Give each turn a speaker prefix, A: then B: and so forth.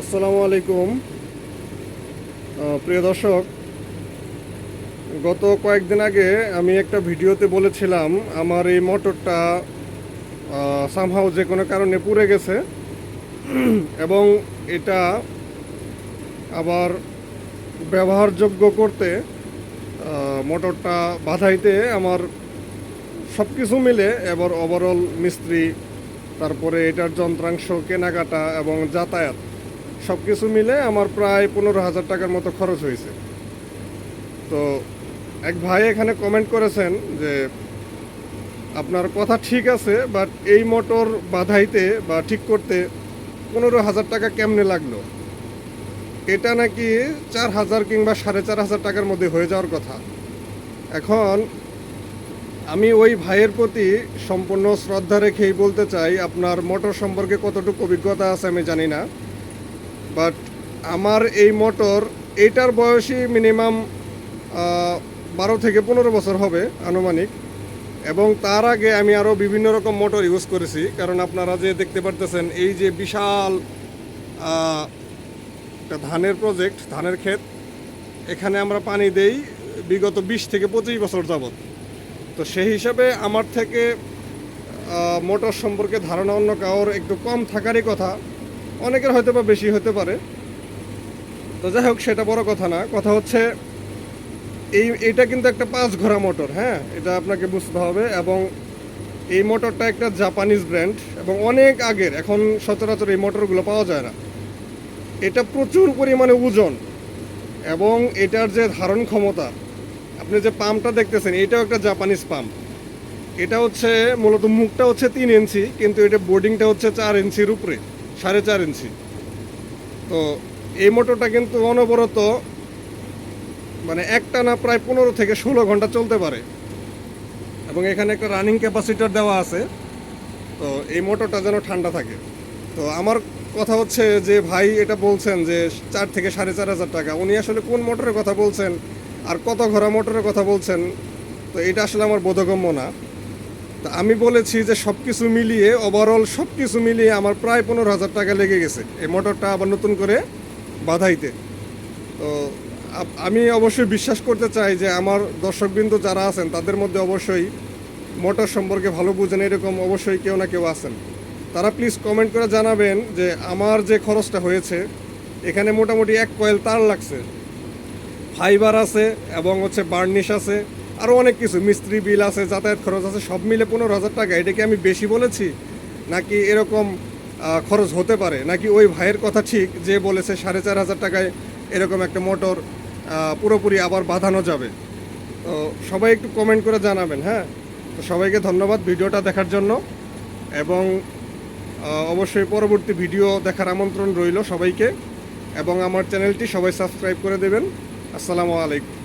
A: আসসালামু আলাইকুম। প্রিয় দর্শক, গত কয়েকদিন আগে আমি একটা ভিডিওতে বলেছিলাম, আমার এই মোটরটা সামহাও যে কোনো কারণে পুড়ে গেছে। এবং এটা আবার ব্যবহারযোগ্য করতে মোটরটা বাধাইতে আমার সব কিছু মিলে এবার ওভারঅল মিস্ত্রি, তারপরে এটার যন্ত্রাংশ, কেনাকাটা এবং যাতায়াত সব কিছু মিলে আমার প্রায় পনেরো হাজার টাকার মতো খরচ হয়েছে। তো এক ভাই এখানে কমেন্ট করেছেন যে, আপনার কথা ঠিক আছে বাট এই মোটর বাধাইতে বা ঠিক করতে পনেরো হাজার টাকা কেমনে লাগল? এটা নাকি চার হাজার কিংবা সাড়ে চার হাজার টাকার মধ্যে হয়ে যাওয়ার কথা। এখন আমি ওই ভাইয়ের প্রতি সম্পূর্ণ শ্রদ্ধা রেখেই বলতে চাই, আপনার মোটর সম্পর্কে কতটুকু অভিজ্ঞতা আছে আমি জানি না। বাট আমার এই মোটর এইটার বয়সই মিনিমাম বারো থেকে পনেরো বছর হবে আনুমানিক। এবং তার আগে আমি আরও বিভিন্ন রকম মোটর ইউজ করেছি। কারণ আপনারা যে দেখতে পারতেছেন, এই যে বিশাল ধানের প্রজেক্ট ধানের ক্ষেত। এখানে আমরা পানি দেই বিগত বিশ থেকে পঁচিশ বছর যাবৎ। তো সেই হিসাবে আমার থেকে মোটর সম্পর্কে ধারণা অন্য কারোর একটু কম থাকারই কথা। অনেকের হয়তো বা বেশি হতে পারে। তো যাই হোক, সেটা বড় কথা না। কথা হচ্ছে, এই, এটা কিন্তু একটা পাঁচ ঘোড়া মোটর হ্যাঁ? এটা আপনাকে বুঝতে হবে। এবং এই মোটরটা একটা জাপানিজ ব্র্যান্ড এবং অনেক আগের, এখন সচরাচর এই মোটরগুলো পাওয়া যায় না। এটা প্রচুর পরিমাণে ওজন এবং এটার যে ধারণ ক্ষমতা, আপনি যে পাম্পটা দেখতেছেন, এটাও একটা জাপানিজ পাম্প। এটা হচ্ছে, মূলত মুখটা হচ্ছে তিন ইঞ্চি, কিন্তু এটা বোর্ডিংটা হচ্ছে চার ইঞ্চির উপরে। সাড়ে চার ইঞ্চি। তো এই মোটরটা কিন্তু অনবরত মানে একটা না প্রায় পনেরো থেকে ষোলো ঘণ্টা চলতে পারে। এবং এখানে একটা রানিং ক্যাপাসিটার দেওয়া আছে। তো এই মোটরটা যেন ঠান্ডা থাকে। তো আমার কথা হচ্ছে যে ভাই এটা বলছেন যে চার থেকে সাড়ে চার হাজার টাকা। উনি আসলে কোন মোটরের কথা বলছেন? আর কত ঘোড়া মোটরের কথা বলছেন? তো এটা আসলে আমার বোধগম্য না। তা আমি বলেছি যে সব কিছু মিলিয়ে ওভারঅল সব কিছু মিলিয়ে আমার প্রায় পনেরো হাজার টাকা লেগে গেছে এই মোটরটা আবার নতুন করে বাধাইতে। তো আমি অবশ্যই বিশ্বাস করতে চাই যে আমার দর্শকবৃন্দ যারা আছেন, তাদের মধ্যে অবশ্যই মোটর সম্পর্কে ভালো বুঝেন, এরকম অবশ্যই কেউ না কেউ আছেন। তারা প্লিজ কমেন্ট করে জানাবেন যে আমার যে খরচটা হয়েছে, এখানে মোটামুটি এক কয়েল তার লাগছে। ফাইবার আছে এবং হচ্ছে বার্নিশ আছে। আরও অনেক কিছু। মিস্ত্রি, বিল আছে, যাতায়াত খরচ আছে, সব মিলে পনেরো হাজার টাকা। এটা কি আমি বেশি বলেছি? নাকি এরকম খরচ হতে পারে? নাকি ওই ভাইয়ের কথা ঠিক, যে বলেছে সাড়ে চার হাজার টাকায় এরকম একটা মোটর পুরোপুরি আবার বাঁধানো যাবে? তো সবাই একটু কমেন্ট করে জানাবেন হ্যাঁ? তো সবাইকে ধন্যবাদ ভিডিওটা দেখার জন্য। এবং অবশ্যই পরবর্তী ভিডিও দেখার আমন্ত্রণ রইল সবাইকে। এবং আমার চ্যানেলটি সবাই সাবস্ক্রাইব করে দেবেন। আসসালামু আলাইকুম।